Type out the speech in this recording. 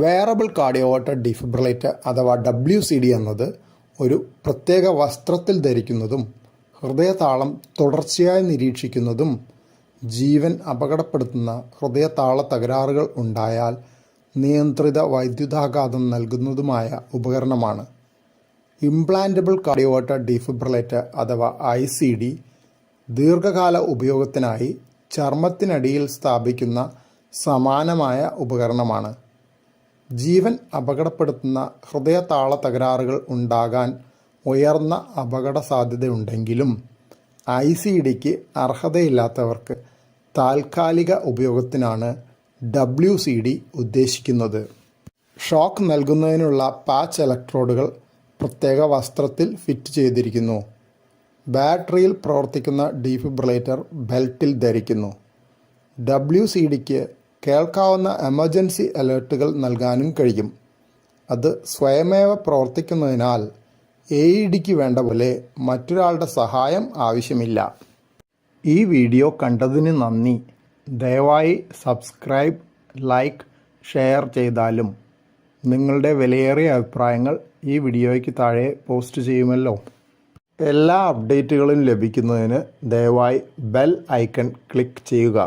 Wearable cardioverter defibrillator അഥവാ W C D എന്നത് ഒരു പ്രത്യേക വസ്ത്രത്തിൽ ധരിക്കുന്നതും ഹൃദയതാളം തുടർച്ചയായി നിരീക്ഷിക്കുന്നതും ജീവൻ അപകടപ്പെടുത്തുന്ന ഹൃദയതാള തകരാറുകൾ ഉണ്ടായാൽ നിയന്ത്രിത വൈദ്യുതാഘാതം നൽകുന്നതുമായ ഉപകരണമാണ്. ഇംപ്ലാന്റബിൾ കാർഡിയോവട്ടർ ഡിഫിബ്രിലേറ്റർ അഥവാ ഐ സി ഡി ദീർഘകാല ഉപയോഗത്തിനായി ചർമ്മത്തിനടിയിൽ സ്ഥാപിക്കുന്ന സമാനമായ ഉപകരണമാണ്. ജീവൻ അപകടപ്പെടുത്തുന്ന ഹൃദയതാള തകരാറുകൾ ഉണ്ടാകാൻ ഉയർന്ന അപകട സാധ്യതയുണ്ടെങ്കിലും ഐ സി ഡിക്ക് അർഹതയില്ലാത്തവർക്ക് താൽക്കാലിക ഉപയോഗത്തിനാണ് ഡബ്ല്യു സി ഡി ഉദ്ദേശിക്കുന്നത്. ഷോക്ക് നൽകുന്നതിനുള്ള പാച്ച് ഇലക്ട്രോഡുകൾ പ്രത്യേക വസ്ത്രത്തിൽ ഫിറ്റ് ചെയ്തിരിക്കുന്നു. ബാറ്ററിയിൽ പ്രവർത്തിക്കുന്ന ഡീഫിബ്രിലേറ്റർ ബെൽറ്റിൽ ധരിക്കുന്നു. ഡബ്ല്യു സി ഡിക്ക് കേൾക്കാവുന്ന എമർജൻസി അലേർട്ടുകൾ നൽകാനും കഴിയും. അത് സ്വയമേവ പ്രവർത്തിക്കുന്നതിനാൽ എ ഇ ഡിക്ക് വേണ്ട പോലെ മറ്റൊരാളുടെ സഹായം ആവശ്യമില്ല. ഈ വീഡിയോ കണ്ടതിന് നന്ദി. ദയവായി സബ്സ്ക്രൈബ് ലൈക്ക് ഷെയർ ചെയ്താലും നിങ്ങളുടെ വിലയേറിയ അഭിപ്രായങ്ങൾ ഈ വീഡിയോയ്ക്ക് താഴെ പോസ്റ്റ് ചെയ്യുമല്ലോ. എല്ലാ അപ്ഡേറ്റുകളും ലഭിക്കുന്നതിന് ദയവായി ബെൽ ഐക്കൺ ക്ലിക്ക് ചെയ്യുക.